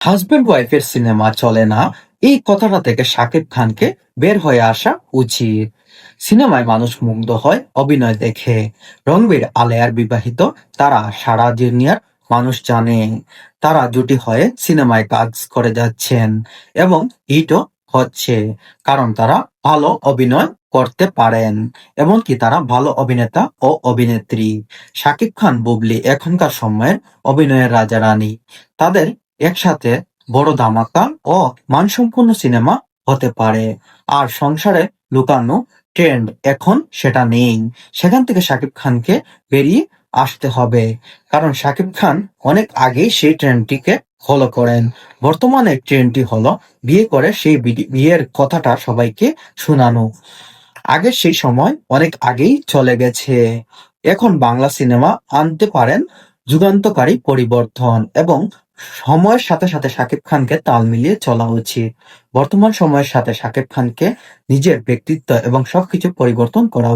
Husband ওয়াইফের cinema চলে না, এই কথাটা থেকে শাকিব খানকে বের হয়ে আসা উচিত। সিনেমায় মানুষ মুগ্ধ হয়, অভিনয় দেখে। রণবীর আলেয়ার বিবাহিত, তারা সারা দুনিয়ার মানুষ জানে। তারা জুটি হয়ে সিনেমায় কাজ করে যাচ্ছেন এবং হিটও হচ্ছে, কারণ তারা ভালো অভিনয় করতে পারেন, এমনকি তারা ভালো অভিনেতা ও অভিনেত্রী। শাকিব খান, বুবলি, এখনকার সময়ের অভিনয়ের রাজা রানী। তাদের একসাথে বড় ধামাকা ও মানসম্পন্ন সিনেমা হতে পারে। আর সংসারে লুকানো ট্রেন্ড এখন সেটা নেই। সেখান থেকে শাকিব খানকে বেরিয়ে আসতে হবে। কারণ শাকিব খান অনেক আগেই সেই ট্রেন্ডটিকে ফলো করেন। বর্তমানে ট্রেন্ডটি হলো বিয়ে করে সেই বিয়ের কথাটা সবাইকে শোনানো। আগে সেই সময় অনেক আগেই চলে গেছে। এখন বাংলা সিনেমা আনতে পারেন যুগান্তকারী পরিবর্তন এবং সময়ের সাথে সাথে সাকিব খানকে তাল মিলিয়ে চলা উচিত। বর্তমান সময়ের সাথে শাকিব খানকে নিজের ব্যক্তিত্ব এবং সবকিছু পরিবর্তন করা